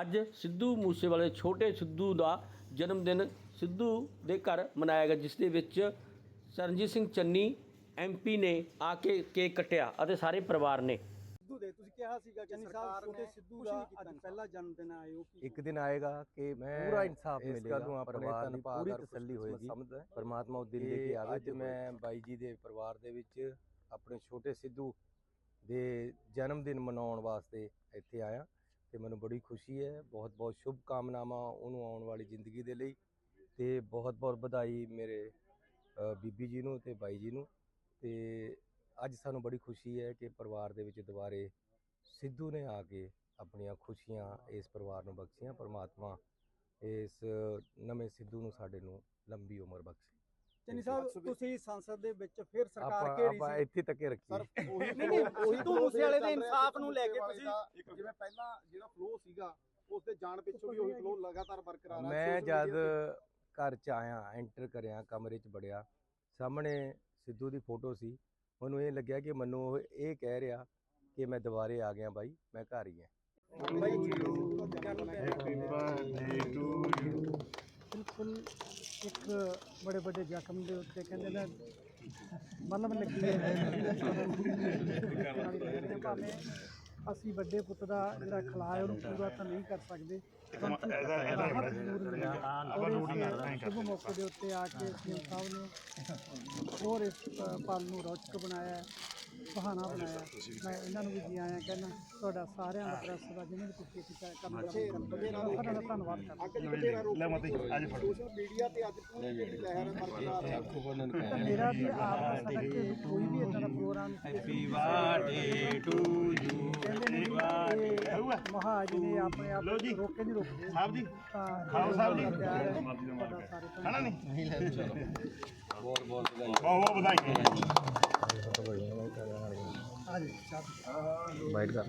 ਅੱਜ ਸਿੱਧੂ ਮੂਸੇਵਾਲੇ ਛੋਟੇ ਸਿੱਧੂ ਦਾ ਜਨਮ ਦਿਨ ਸਿੱਧੂ ਦੇ ਘਰ ਮਨਾਇਆ ਗਿਆ ਜਿਸ ਦੇ ਵਿੱਚ ਸਰਨਜੀਤ ਸਿੰਘ ਚੰਨੀ ਐਮਪੀ ਨੇ ਆ ਕੇ ਕੇਕ ਕੱਟਿਆ ਅਤੇ ਸਾਰੇ ਪਰਿਵਾਰ ਨੇ। ਸਿੱਧੂ ਦੇ ਤੁਸੀਂ ਕਿਹਾ ਸੀਗਾ ਕਿ ਸਰਕਾਰ ਛੋਟੇ ਸਿੱਧੂ ਦਾ ਅੱਜ ਪਹਿਲਾ ਜਨਮ ਦਿਨ ਹੋ ਇੱਕ ਦਿਨ ਆਏਗਾ ਕਿ ਮੈਂ ਪੂਰਾ ਇਨਸਾਫ ਇਸ ਮਿਲੇਗਾ ਗੱਲ ਨੂੰ ਆਪਣੇ ਪਰਿਵਾਰ ਤਨ ਦੀ ਪੂਰੀ ਤਸੱਲੀ ਹੋਏਗੀ। ਪਰਮਾਤਮਾ ਉਹ ਦਿਨ ਲੈ ਕੇ ਆਵੇ ਅੱਜ ਮੈਂ ਬਾਈ ਜੀ ਦੇ ਪਰਿਵਾਰ ਦੇ ਵਿੱਚ ਆਪਣੇ ਛੋਟੇ ਸਿੱਧੂ ਦੇ ਜਨਮ ਦਿਨ ਮਨਾਉਣ ਵਾਸਤੇ ਇੱਥੇ ਆਇਆ। ਤੇ ਮੈਨੂੰ ਬੜੀ ਖੁਸ਼ੀ ਹੈ ਬਹੁਤ ਬਹੁਤ ਸ਼ੁਭ ਕਾਮਨਾਵਾਂ ਉਹਨੂੰ ਆਉਣ ਵਾਲੀ ਜ਼ਿੰਦਗੀ ਦੇ ਲਈ ਤੇ ਬਹੁਤ ਬਹੁਤ ਵਧਾਈ ਮੇਰੇ ਬੀਬੀ ਜੀ ਨੂੰ ਤੇ ਬਾਈ ਜੀ ਨੂੰ ਤੇ ਅੱਜ ਸਾਨੂੰ ਬੜੀ ਖੁਸ਼ੀ ਹੈ ਕਿ ਪਰਿਵਾਰ ਦੇ ਵਿੱਚ ਦੁਬਾਰੇ ਸਿੱਧੂ ਨੇ ਆ ਕੇ ਆਪਣੀਆਂ ਖੁਸ਼ੀਆਂ ਇਸ ਪਰਿਵਾਰ ਨੂੰ ਬਖਸ਼ੀਆਂ, ਪਰਮਾਤਮਾ ਇਸ ਨਵੇਂ ਸਿੱਧੂ ਨੂੰ ਸਾਡੇ ਨੂੰ ਲੰਬੀ ਉਮਰ ਬਖਸ਼ੇ। ਚੰਨੀ ਸਾਹਿਬ ਤੁਸੀਂ ਸੰਸਦ ਦੇ ਵਿੱਚ ਫਿਰ ਸਰਕਾਰ ਆਪਾਂ ਘੇਰੀ ਆਪਾਂ ਸੀ। ਇੱਥੇ ਤੱਕੇ ਰੱਖੀਏ ਨਹੀਂ ਨਹੀਂ ਸਿੱਧੂ ਮੂਸੇਵਾਲੇ ਦੇ ਇਨਸਾਫ ਨੂੰ ਲੈ ਕੇ ਤੁਸੀਂ ਜਿਵੇਂ ਪਹਿਲਾਂ ਜਿਹੜਾ ਫਲੋ ਸੀਗਾ ਉਸ ਦੇ ਜਾਣ ਪਿੱਛੋਂ ਵੀ ਉਹੀ ਫਲੋ ਲਗਾਤਾਰ ਬਰਕਰਾਰ ਹੈ ਮੈਂ ਜਦ ਘਰ ਚ ਆਇਆ ਐਂਟਰ ਕਰਿਆ ਕਮਰੇ ਚ ਬੜਿਆ ਸਾਹਮਣੇ ਸਿੱਧੂ ਦੀ ਫੋਟੋ ਸੀ। ਮੈਨੂੰ ਇਹ ਲੱਗਿਆ ਕਿ ਮੈਨੂੰ ਉਹ ਇਹ ਕਹਿ ਰਿਹਾ ਕਿ ਮੈਂ ਦੁਬਾਰੇ ਆ ਗਿਆ ਬਾਈ ਮੈਂ ਘਰ ਹੀ ਬਾਈ ਬੜੇ ਵੱਡੇ ਜ਼ਖਮ ਦੇ ਉੱਤੇ ਕਹਿੰਦੇ ਨੇ ਮਲਮ ਲੱਗੀ ਹੈ। ਭਾਵੇਂ ਅਸੀਂ ਵੱਡੇ ਪੁੱਤ ਦਾ ਜਿਹੜਾ ਖਲਾ ਹੈ ਉਹਨੂੰ ਪੂਰਾ ਤਾਂ ਨਹੀਂ ਕਰ ਸਕਦੇ ਸ਼ੁਭ ਮੌਕੇ ਦੇ ਉੱਤੇ ਆ ਕੇ ਸਾਹਿਬ ਨੇ ਹੋਰ ਇਸ ਪਲ ਨੂੰ ਰੌਚਕ ਬਣਾਇਆ ਬਹਾਨਾ ਬਣਾਇਆ। ਮੈਂ ਇਹਨਾਂ ਨੂੰ ਵੀ ਜੀ ਆਇਆਂ ਕਹਿੰਦਾ ਤੁਹਾਡਾ ਸਾਰਿਆਂ ਦਾ ਪ੍ਰੈਸ ਦਾ ਜਿਹਨੇ ਵੀ ਤੁਸੀਂ ਕੀਤਾ ਕੰਮ ਕਰਦੇ ਸਾਰਿਆਂ ਦਾ ਧੰਨਵਾਦ ਕਰਦਾ। ਅੱਗੇ ਜੀ ਤੇਰਾ ਰੋਕ ਸੋਸ਼ਲ ਮੀਡੀਆ ਤੇ ਅੱਜ ਪੂਰੀ ਜਿਹੜੀ ਲਹਿਰ ਹੈ ਮੇਰਾ ਵੀ ਆਪ ਦਾ ਸਾਡਾ ਕਿ ਕੋਈ ਵੀ ਇਦਾਂ ਦਾ program happy birthday to you ਵੀ ਇਹ ਮਹਾਜ ਨੇ ਆਪਣੇ ਆਪ ਰੋਕੇ ਨਹੀਂ ਰੋਕਦੇ ਸਾਹਿਬ ਜੀ ਖਾਓ ਸਾਹਿਬ ਜੀ। ਧੰਨਵਾਦ। ਨਹੀਂ ਬਹੁਤ ਵਾਈਟ ਕਰ